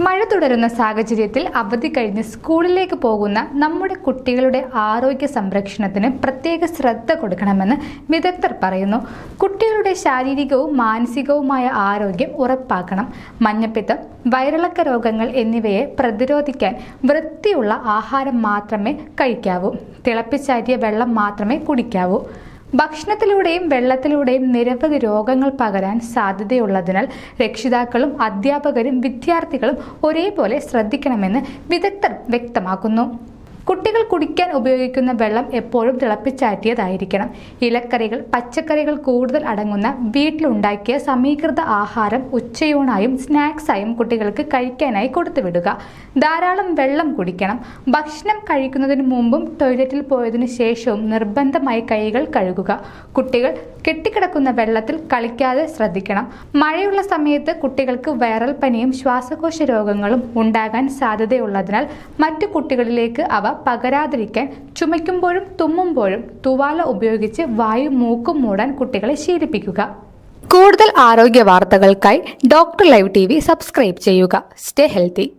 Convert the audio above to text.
മഴ തുടരുന്ന സാഹചര്യത്തിൽ അവധി കഴിഞ്ഞ് സ്കൂളിലേക്ക് പോകുന്ന നമ്മുടെ കുട്ടികളുടെ ആരോഗ്യ സംരക്ഷണത്തിന് പ്രത്യേക ശ്രദ്ധ കൊടുക്കണമെന്ന് വിദഗ്ധർ പറയുന്നു. കുട്ടികളുടെ ശാരീരികവും മാനസികവുമായ ആരോഗ്യം ഉറപ്പാക്കണം. മഞ്ഞപ്പിത്തം വയറിളക്ക രോഗങ്ങൾ എന്നിവയെ പ്രതിരോധിക്കാൻ വൃത്തിയുള്ള ആഹാരം മാത്രമേ കഴിക്കാവൂ. തിളപ്പിച്ചാറ്റിയ വെള്ളം മാത്രമേ കുടിക്കാവൂ. ഭക്ഷണത്തിലൂടെയും വെള്ളത്തിലൂടെയും നിരവധി രോഗങ്ങൾ പകരാൻ സാധ്യതയുള്ളതിനാൽ രക്ഷിതാക്കളും അധ്യാപകരും വിദ്യാർത്ഥികളും ഒരേപോലെ ശ്രദ്ധിക്കണമെന്ന് വിദഗ്ധർ വ്യക്തമാക്കുന്നു. കുട്ടികൾ കുടിക്കാൻ ഉപയോഗിക്കുന്ന വെള്ളം എപ്പോഴും തിളപ്പിച്ചാറ്റിയതായിരിക്കണം. ഇലക്കറികൾ പച്ചക്കറികൾ കൂടുതൽ അടങ്ങുന്ന വീട്ടിലുണ്ടാക്കിയ സമീകൃത ആഹാരം ഉച്ചയൂണായും സ്നാക്സായും കുട്ടികൾക്ക് കഴിക്കാനായി കൊടുത്തുവിടുക. ധാരാളം വെള്ളം കുടിക്കണം. ഭക്ഷണം കഴിക്കുന്നതിന് മുമ്പും ടോയ്ലറ്റിൽ പോയതിനു ശേഷവും നിർബന്ധമായി കൈകൾ കഴുകുക. കുട്ടികൾ കെട്ടിക്കിടക്കുന്ന വെള്ളത്തിൽ കളിക്കാതെ ശ്രദ്ധിക്കണം. മഴയുള്ള സമയത്ത് കുട്ടികൾക്ക് വൈറൽ പനിയും ശ്വാസകോശ രോഗങ്ങളും ഉണ്ടാകാൻ സാധ്യതയുള്ളതിനാൽ മറ്റു കുട്ടികളിലേക്ക് അവ പകരാതിരിക്കാൻ ചുമയ്ക്കുമ്പോഴും തുമ്മുമ്പോഴും തുവാല ഉപയോഗിച്ച് വായു മൂക്കും മൂടാൻ കുട്ടികളെ ശീലിപ്പിക്കുക. കൂടുതൽ ആരോഗ്യ വാർത്തകൾക്കായി ഡോക്ടർ ലൈവ് ടി സബ്സ്ക്രൈബ് ചെയ്യുക. Stay healthy.